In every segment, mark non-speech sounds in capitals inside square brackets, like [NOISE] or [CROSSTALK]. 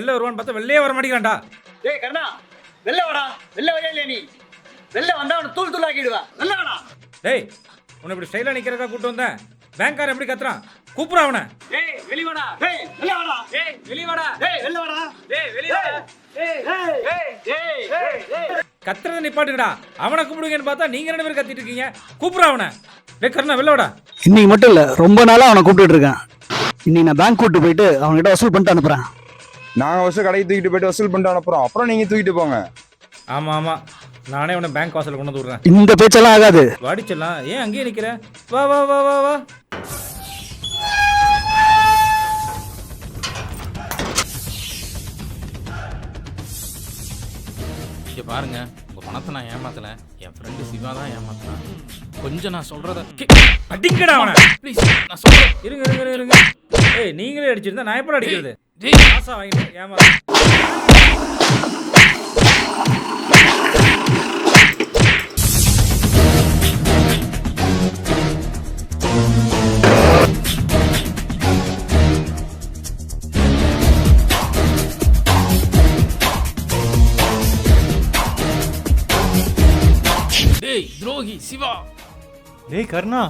வெளில வருவான்னு பார்த்தா வெளிலே வர மாட்டேங்கிறான்டா. டேய் கண்ணா வெளில வாடா. வெளில வரையா இல்லையா நீ? வெளில வந்தா அவனை தூள் தூள் ஆக்கிடுவேன் வெளில வாடா. டேய் உன்னை இப்படி ஸ்டைலாக நிற்கிறதா கூப்பிட்டு வந்தேன். பேங்க்காரன் எப்படி கத்துறான்? கூப்பிட்றான் அவனை. டேய் வெளிய வாடா. டேய் வெளில வாடா. டேய் வெளியே வாடா. டேய் வெளில வாடா. டேய் வெளியே வாடா. டேய் டேய் டேய் டேய் கத்துறதை நிப்பாட்டுங்கடா. அவனை கூப்பிடுங்கன்னு பார்த்தா நீங்க ரெண்டு பேரும் கத்திட்டு இருக்கீங்க. கூப்பிட்றான் அவனை. டேய் கருணா வெளில வாடா. இன்னைக்கு மட்டும் இல்ல ரொம்ப நாளா அவனை கூப்பிட்டு இருக்கேன். இன்னைக்கு நான் பேங்க் கூட்டு போயிட்டு அவன்கிட்ட வசூல் பண்ணிட்டு அனுப்புறேன். நாங்கள் வசூல் கடைக்கு தூக்கிட்டு போயிட்டு வசூல் பண்ணிட்டு அனுப்புறோம். அப்புறம் நீங்கள் தூக்கிட்டு போங்க. ஆமா ஆமா. நானே உன்னை பேங்க் வாசல்ல கொண்டு வந்து விடுறேன். இந்த பேச்செல்லாம் ஆகாது. வாடிச்சலாம் ஏன் அங்கேயே நிக்கிற? வா வா வா வா வா. இங்க பாருங்க உங்க பணத்தை நான் ஏமாத்தல. என் ஃப்ரெண்டு சிவா தான் ஏமாத்தினான் கொஞ்சம் நான் சொல்றத அடிங்கடா அவனை. ப்ளீஸ் நான் சொல்றேன். இருங்க இருங்க இருங்க, இருங்க. ஏய் நீங்களே அடிச்சிருந்தா நான் எப்படி அடிக்கிறது? டேய் காசா வாங்கிட்டு ஏமா டேய் துரோகி சிவா. டேய் கர்ணா.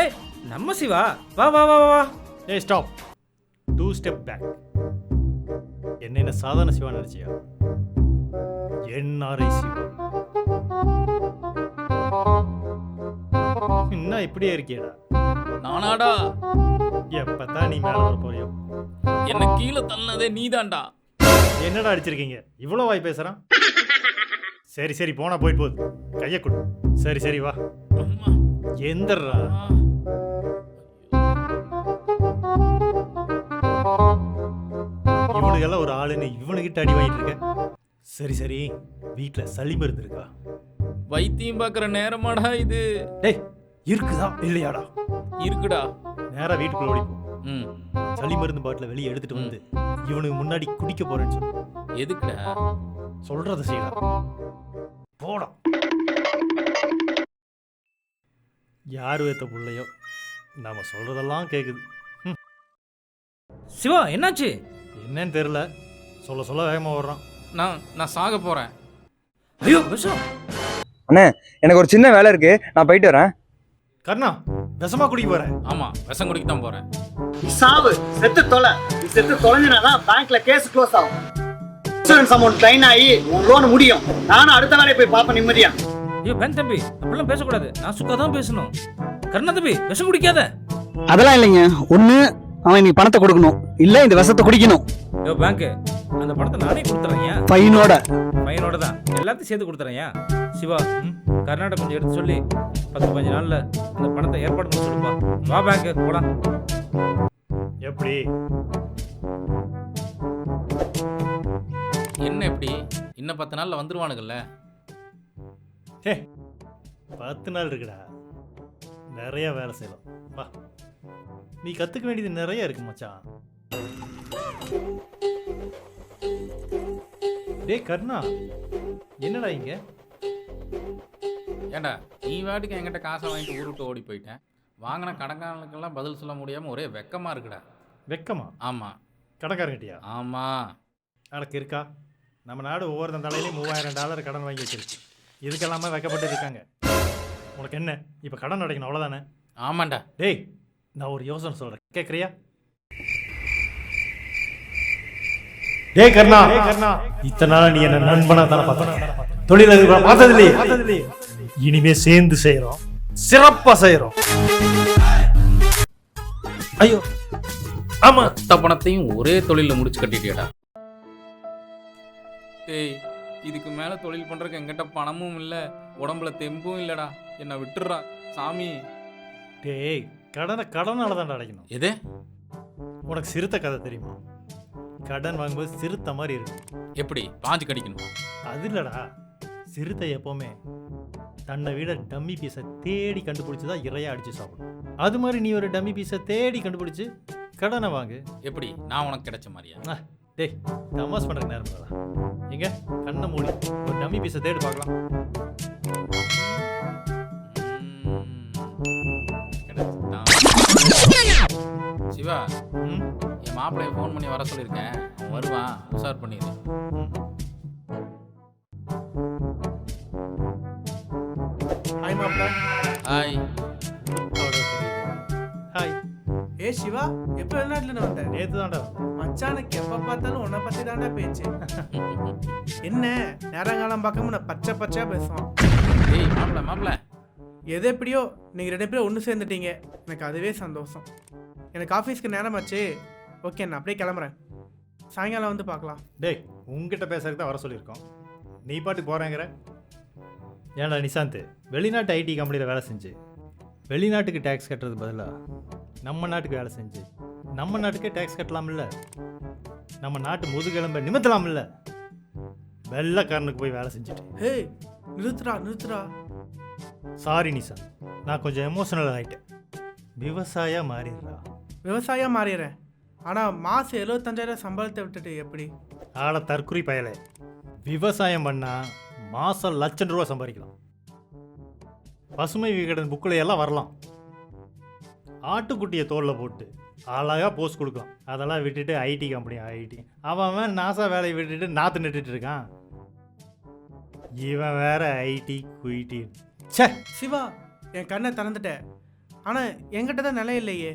ஏய் நம்ம சிவா? வா வா வா, வா ஏய் ஸ்டாப் டூ ஸ்டெப் பேக் என்ன என்ன சாதாரண சிவா நினைச்சியா என்ஆர்ஐ சிவா. என்ன இப்படியே இருக்கியடா? நானாடா. எப்பதான் நீ மேல வர போறியோ? என்ன கீழே தள்ளினதே நீதான்டா. என்னடா அடிச்சிருக்கீங்க? இவ்வளோ வாய் பேசுறான்? சரி சரி போனா போயிட்டு போகுது. கையை கொடு. சரி சரி வா. எந்தர்றா இவனுக்கெல்லாம் ஒரு ஆளுன்னு இவனுக்கிட்ட அடி வாங்கிட்டு இருக்க சரி சரி. வீட்ல சளி மருந்து இருக்கா? வைத்தியம் பார்க்குற நேரமாடா இது. டேய் இருக்குதா? இல்லையாடா. இருக்குடா. நேரா வீட்டுக்குள்ள ஓடி போ. ம். சளி மருந்து பாட்டில வெளியே எடுத்துட்டு வந்து இவனுக்கு முன்னாடி குடிக்க போறேன்னு சொல்லு. எதுக்குடா? சொல்றத செய்யலாம் போடா. யார் வேத்த புள்ளையோ? நாம சொல்றதெல்லாம் கேக்குது. சிவா என்னாச்சு? என்னன்னு தெரியல. சொல்ல சொல்ல வேகமா வர்றான் நான் நான் சாக போறேன். ஐயோ! விஷம் அண்ணே எனக்கு ஒரு சின்ன வேலை இருக்கு. நான் போயிட்டு வரேன். கர்ணா விஷமா குடிக்க போறேன் ஆமா விஷம் குடிக்க தான் போறேன். நீ சாவு செத்து தொலை. நீ செத்து தொலைஞ்சினாதான் பேங்க்ல கேஸ் க்ளோஸ் ஆகும். இன்சூரன்ஸ் அமௌண்ட் ட்ரைன் ஆகி உன் லோன் முடியும். நானும் அடுத்த வேலையை போய் பார்ப்பேன் நிம்மதியா? ஐயோ பேங்க் தம்பி அப்படிலாம் பேசக்கூடாது. நான் சுக்கா தான் பேசணும். கருணா தம்பி விஷம் குடிக்காத. அதெல்லாம் இல்லைங்க. ஒண்ணு அவன் இன்னைக்கு பணத்தை கொடுக்கணும். இல்ல இந்த விஷத்தை குடிக்கணும். ஐயோ பேங்க் அந்த பணத்தை நானே கொடுத்துறேன் பையனோட பையனோட தான் எல்லாத்தையும் சேர்த்து கொடுத்துறேன் சிவா ம், கர்நாடகா கொஞ்சம் எடுத்து சொல்லி. பத்து பதினஞ்சு நாள்ல அந்த பணத்தை ஏற்பாடு பண்ண சொல்லுப்பா வா பேங்க் போலாம். எப்படி? என்ன எப்படி? இன்னும் பத்து நாள்ல வந்துருவானுங்கல்ல. ஹே பத்து நாள் இருக்குடா. நிறைய வேலை செய்யலாம். வா. நீ கத்துக்க வேண்டியது நிறைய இருக்கு மச்சான். டேய் கர்ணா என்னடா இங்க? ஏண்டா நீ வாட்டுக்கு என்கிட்ட காசை வாங்கிட்டு ஊர் விட்டு ஓடி போயிட்டேன் வாங்கின கடன்காரனுக்கெல்லாம் பதில் சொல்ல முடியாம ஒரே வெக்கமா இருக்குடா. வெக்கமா? ஆமா. கடைக்காரங்கிட்டியா ஆமா. அடக்கு இருக்கா நம்ம நாடு ஒவ்வொருத்தன் தலையிலையும் மூவாயிரம் டாலர் கடன் வாங்கி வச்சிருக்கு. இதுக்கெல்லாமே வைக்கப்பட்டு இருக்காங்க. உனக்கு என்ன? இப்போ கடன் அடைக்கணும் அவ்வளோதானே ஆமாண்டா. டேய் நான் ஒரு யோசனை சொல்கிறேன் கேட்குறியா டேய் கர்ணா இத்தனை நாள் நீ என்ன நண்பனா தானே பார்த்த? தொழிலதிபரை பார்த்ததில்லையே? இனிமே சேர்ந்து செய்கிறோம் சிறப்பாக செய்கிறோம் ஐயோ. ஆமா. மொத்த பணத்தையும் ஒரே தொழில முடிச்சு கட்டிட்டியடா. டேய் இதுக்கு மேல தொழில் பண்றதுக்கு என்கிட்ட பணமும் இல்ல உடம்புல தெம்பும் இல்லடா. என்னை விட்டுடுறா. சாமி. டேய் கடனை கடனால தான் அடைக்கணும். எது? உனக்கு சிறுத்தை கதை தெரியுமா? கடன் வாங்கும்போது சிறுத்தை மாதிரி இருக்கும். எப்படி? பாஞ்சு கடிக்கணும்? அது இல்லடா. சிறுத்தை எப்பவுமே தன்னை விட டம்மி பீஸை தேடி கண்டுபிடிச்சி தான் இறையா அடிச்சு சாப்பிடும் அது மாதிரி நீ ஒரு டம்மி பீஸை தேடி கண்டுபிடிச்சு கடனை வாங்கு. எப்படி? நான் உனக்கு கிடைச்ச மாதிரியா? டேய் தமாஸ் பண்ணுறக்கு நேரம். எங்க? கண்ணை மூடி. ஒரு டம்மி பீஸை தேடி பார்க்கலாம். சிவா ம். என் மாப்பிள்ளைய ஃபோன் பண்ணி வர சொல்லியிருக்கேன். வருவான் உஷார் பண்ணிடு ஹாய் மாப்ள ஹாய் ஹாய் ஏ சிவா எப்போ வெளிநாட்டுல வந்த? நேற்று தான்டா மச்சானுக்கு எப்ப பார்த்தாலும் உன்னை பத்தி தாண்டா பேச்சு. என்ன நேரங்காலம் பார்க்காம நான் பச்சை பச்சையா பேசுவான். டேய் மாப்பிள்ள மாப்பிள்ள. எது எப்படியோ நீங்க ரெண்டு பேரும் ஒன்று சேர்ந்துட்டீங்க. எனக்கு அதுவே சந்தோஷம். எனக்கு ஆஃபீஸ்க்கு நேரமாச்சு. ஓகே நான் அப்படியே கிளம்புறேன். சாயங்காலம் வந்து பார்க்கலாம். டேய் உங்ககிட்ட பேசுறதுக்கு தான் வர சொல்லியிருக்கோம். நீ பாட்டுக்கு போகிறேங்கிற ஏன்டா நிசாந்த் வெளிநாட்டு ஐடி கம்பெனியில் வேலை செஞ்சு. வெளிநாட்டுக்கு டேக்ஸ் கட்டுறது பதிலாக நம்ம நாட்டுக்கு வேலை செஞ்சு. நம்ம நாட்டுக்கே டேக்ஸ் கட்டலாம்ல. நம்ம நாட்டு முதுகெலும்பை நிமித்தலாம்ல. வெள்ளைக்காரனுக்கு போய் வேலை செஞ்சுட்டு. ஹே நிறுத்துறா நிறுத்துறா சாரி நிசாந்த். நான் கொஞ்சம் எமோஷனல் ஆகிட்டேன் விவசாயா மாறிடுறா. விவசாயம் மாறிடுறேன். ஆனால் மாதம் எழுபத்தஞ்சாயிரம் சம்பளத்தை விட்டுட்டு எப்படி? ஆள தற்குறி பயலே. விவசாயம் பண்ணா மாசம் லட்சம் ரூபா சம்பாதிக்கலாம். பசுமை விகடன் புக்கில் எல்லாம் வரலாம். ஆட்டுக்குட்டியை தோலில் போட்டு அழகாக போஸ்ட் கொடுக்கலாம் அதெல்லாம் விட்டுட்டு ஐடி கம்பெனி ஐடி. அவன் அவன் நாசா வேலையை விட்டுட்டு நாற்று நட்டுட்டு இருக்கான். இவன் வேற ஐடி குயிட்டி ச்சே! சிவா என் கண்ணை திறந்துட்டேன் ஆனால் என்கிட்ட தான் நிலை இல்லையே.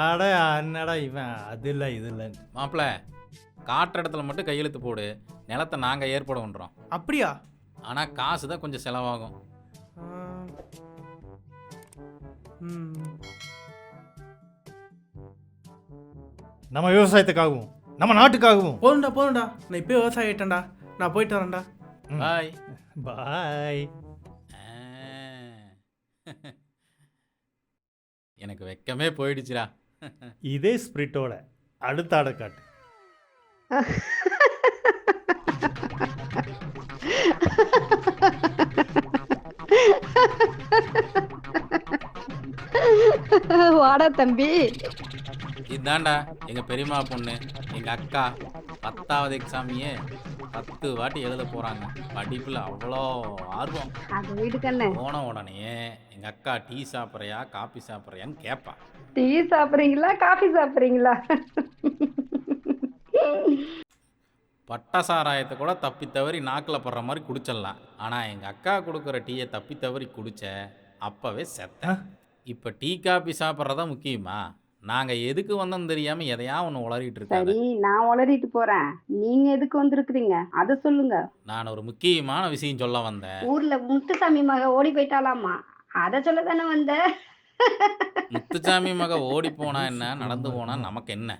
அட என்னடா இவன்? அது இல்லை இது இல்லைன்னு மாப்பிள்ள காட்டுற இடத்துல மட்டும் கையெழுத்து போடு. நிலத்தை நாங்கள் ஏற்பாடு பண்ணுறோம் அப்படியா? ஆனால் காசு தான் கொஞ்சம் செலவாகும். நம்ம விவசாயத்துக்காகவும் நம்ம நாட்டுக்காகவும். போதும்டா போதும்டா. நான் இப்போ விவசாயம் ஆயிட்டேன்டா. நான் போயிட்டு வரேன்டா. பாய். பாய். எனக்கு வெக்கமே போயிடுச்சுடா. இதே ஸ்பிரிட்டோட அடுத்த ஆடை காட்டு. வாடா தம்பி. இதாண்டா எங்கள் பெரியம்மா பொண்ணு எங்கள் அக்கா பத்தாவது எக்ஸாமையே பத்து வாட்டி எழுத போகிறாங்க படிப்பில் அவ்வளோ ஆர்வம். போன உடனே எங்கள் அக்கா டீ சாப்பிட்றியா காபி சாப்பிட்றியான்னு கேட்பா டீ சாப்பிட்றீங்களா? காஃபி சாப்பிட்றீங்களா? பட்டா சாராயத்தை கூட தப்பி தவறி நாக்கில் படுற மாதிரி குடிச்சிடலாம். ஆனால் எங்கள் அக்கா கொடுக்குற டீயை தப்பி தவறி குடிச்ச அப்போவே செத்தேன் இப்போ டீ காபி சாப்பிட்றதா முக்கியமா? நாங்கள் எதுக்கு வந்தோம் தெரியாமல் எதையா ஒன்று உளறிட்டு இருக்காங்க சரி நான் உளறிட்டு போறேன். நீங்க எதுக்கு வந்திருக்கிறீங்க? அத சொல்லுங்க. நான் ஒரு முக்கியமான விஷயம் சொல்ல வந்தேன். ஊர்ல முத்துசாமி மக ஓடி போயிட்டாலாமா அத சொல்ல தானே வந்த முத்துசாமி மக [LAUGHS] ஓடி போனா என்ன? நடந்து போனா நமக்கு என்ன?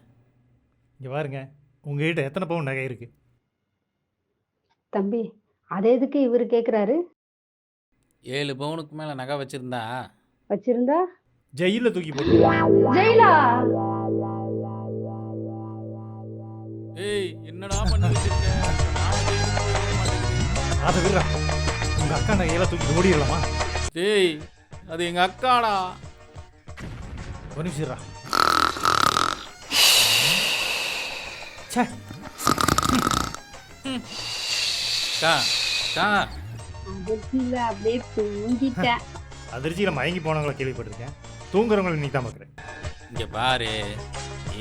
இங்கே பாருங்க உங்ககிட்ட எத்தனை பவுன் நகை இருக்கு? தம்பி அது எதுக்கு இவரு கேக்குறாரு? ஏழு பவுனுக்கு மேலே நகை வச்சிருந்தா? வச்சிருந்தா? ஜெயிலில் தூக்கி போட்டு. ஜெயிலா? ஏய் என்னடா பண்ணி வச்சிருக்க. அதை விடுறா. உங்கள் அக்கா நகையெல்லாம் தூக்கி ஓடிடலாமா? டேய் அது எங்க அக்காடா? ஒரு நிமிஷம். ச்சே அக்கா அக்கா அதுக்குள்ள அப்படியே தூங்கிட்டேன். [LAUGHS] அதிர்ச்சியில் மயங்கி போனவங்களை கேள்விப்பட்டிருக்கேன். தூங்குறவங்களை நீ தான் பார்க்குறேன் இங்க பாரு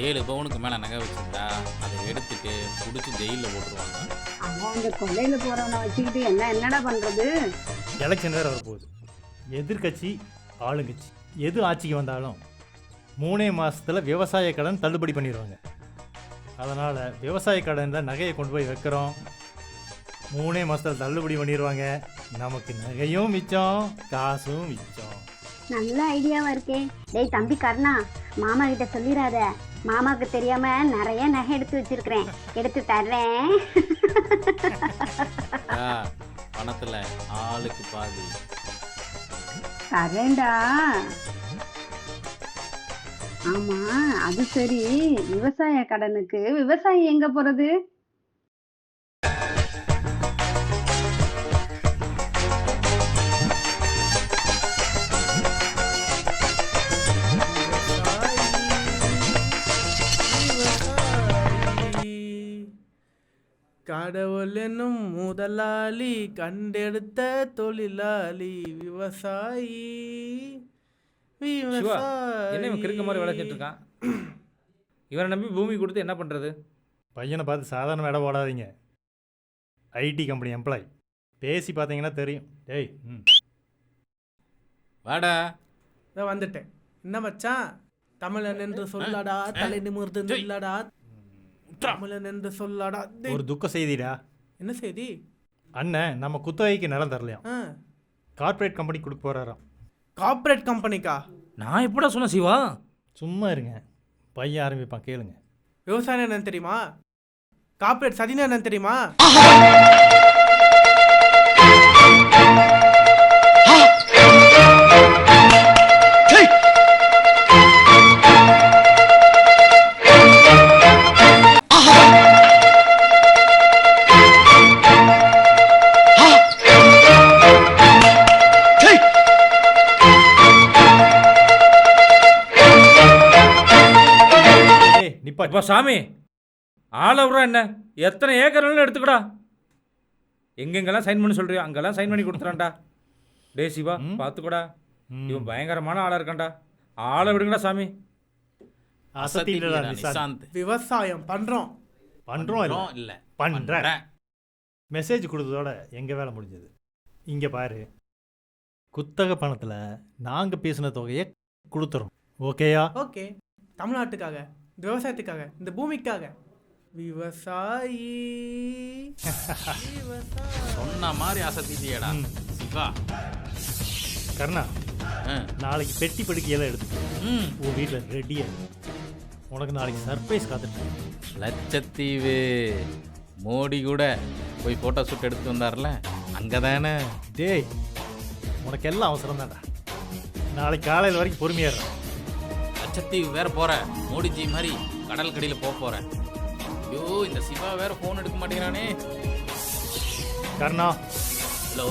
ஏழு பவுனுக்கு மேல நகை வச்சிருந்தா அதை எடுத்துட்டு புடிச்சு ஜெயில போட்டுருவாங்க. அவன் அந்த கொள்ளையில போறவனை வச்சுக்கிட்டு என்ன என்னடா பண்றது? எலெக்ஷன் வேறு வரப்போகுது. எதிர்க்கட்சி ஆளுங்கட்சி. எது ஆட்சிக்கு வந்தாலும் மூணே மாசத்துல விவசாய கடன் தள்ளுபடி பண்ணிடுவாங்க அதனால் விவசாய கடனில் நகையை கொண்டு போய் வைக்கிறோம். மூணே மாசத்துல தள்ளுபடி பண்ணிடுவாங்க நமக்கு நகையும் மிச்சம் காசும் மிச்சம். நல்ல ஐடியாவா இருக்கே. டேய் தம்பி கர்ணா மாமா கிட்ட சொல்லிடாத மாமாக்கு தெரியாம நிறைய நகை எடுத்து வச்சிருக்கிறேன். எடுத்து தர்றேன். பணத்துல ஆளுக்கு பாதி. தரேன்டா. ஆமா அது சரி. விவசாய கடனுக்கு. விவசாயி எங்க போறது? கடவுள் என்னும் முதலாளி கண்டெடுத்த தொழிலாளி விவசாயி. சிவா என்ன இவன் கிறுக்க மாதிரி வேலை செஞ்சுட்டு இருக்கான்? இவனை நம்பி பூமி கொடுத்து என்ன பண்ணுறது பையனை பார்த்து சாதாரண இடம் போடாதீங்க. IT company employee. பேசி பார்த்தீங்கன்னா தெரியும். டேய் ம். வாடா. இதோ வந்துட்டேன். என்ன மச்சான்? தமிழன் என்று சொல்லடா தலை நிமிர்ந்து நில்லடா. தமிழன் என்று சொல்லடா. டேய், ஒரு துக்க செய்திடா. என்ன செய்தி? அண்ணன் நம்ம குத்தகைக்கு நிலம் தரலையாம். ஆ. கார்ப்பரேட் கம்பெனி கொடுக்க போகிறாராம் கார்ப்பரேட் கம்பெனிக்கா நான் எப்படா சொன்னேன் சிவா? சும்மா இருங்க. பையன் ஆரம்பிப்பான் கேளுங்க. விவசாயம் என்னன்னு தெரியுமா? கார்ப்பரேட் சதினா என்னன்னு தெரியுமா? அப்பா சாமி? ஆளை விட்றா என்ன? எத்தனை ஏக்கர் வேணாலும் எடுத்துக்கடா. எங்கெங்கெல்லாம் சைன் பண்ண சொல்றியோ? அங்கெல்லாம் சைன் பண்ணி கொடுத்துறான்டா. டே சிவா ம். பார்த்துக்கூடா ம். இவன் பயங்கரமான ஆளாக இருக்கான்டா. ஆளை விடுங்கடா சாமி. விவசாயம் பண்றோம். பண்றோம் இல்ல. பண்றேன். மெசேஜ் கொடுத்ததோட எங்க வேலை முடிஞ்சது? இங்க பாரு. குத்தக பணத்துல நாங்க பேசின தொகையை கொடுத்துறோம். ஓகேயா ஓகே தமிழ்நாட்டுக்காக. விவசாயத்துக்காக இந்த பூமிக்காக. விவசாயி. சொன்ன மாதிரி அசத்திட்டியடா. சிவா. கர்ணா ஆ. நாளைக்கு பெட்டி படுக்கையெல்லாம் எடுத்து ம். உன் வீட்டில் ரெடியா உனக்கு நாளைக்கு சர்ப்ரைஸ் காத்துட்டு லட்சத்தீவு. மோடி கூட போய் ஃபோட்டோ ஷூட் எடுத்து வந்தார்ல. அங்கே தானே டேய் உனக்கு எல்லாம் அவசரம் தான்டா நாளைக்கு காலையில் வரைக்கும் பொறுமையா இரு. லட்சத்தீவு வேற போற. மோடிஜி மாதிரி கடல் கடியில் போக போற. ஐயோ இந்த சிவா வேற ஃபோன் எடுக்க மாட்டேங்கிறானே. கர்ணா. ஹலோ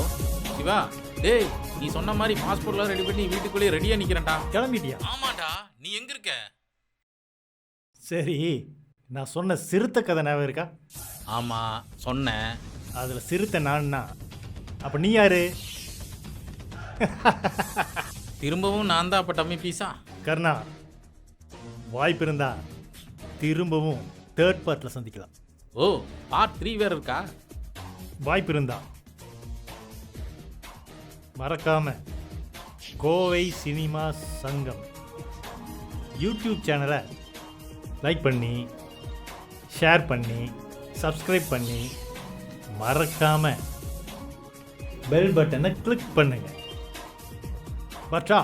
சிவா டேய் நீ சொன்ன மாதிரி பாஸ்போர்ட்லாம் ரெடி பண்ணி வீட்டுக்குள்ளேயே ரெடியா நிக்கிறேன்டா. கிளம்பிட்டியா? ஆமாடா நீ எங்க இருக்க? சரி நான் சொன்ன சிறுத்தை கதை ஞாபகம் இருக்கா? ஆமா சொன்னேன். அதில் சிறுத்தை நான்னா? அப்போ நீ யாரு? திரும்பவும் நான் தான் அப்ப டம்மி பீஸா? கர்ணா வாய்ப்பு இருந்தா திரும்பவும் தேர்ட் பார்ட்டில் சந்திக்கலாம். ஓ பார்ட் த்ரீ வேற இருக்கா? வாய்ப்பு இருந்தா மறக்காம கோவை சினிமா சங்கம் யூடியூப் சேனலை லைக் பண்ணி ஷேர் பண்ணி சப்ஸ்கிரைப் பண்ணி மறக்காம பெல் பட்டனை கிளிக் பண்ணுங்க. பட்டா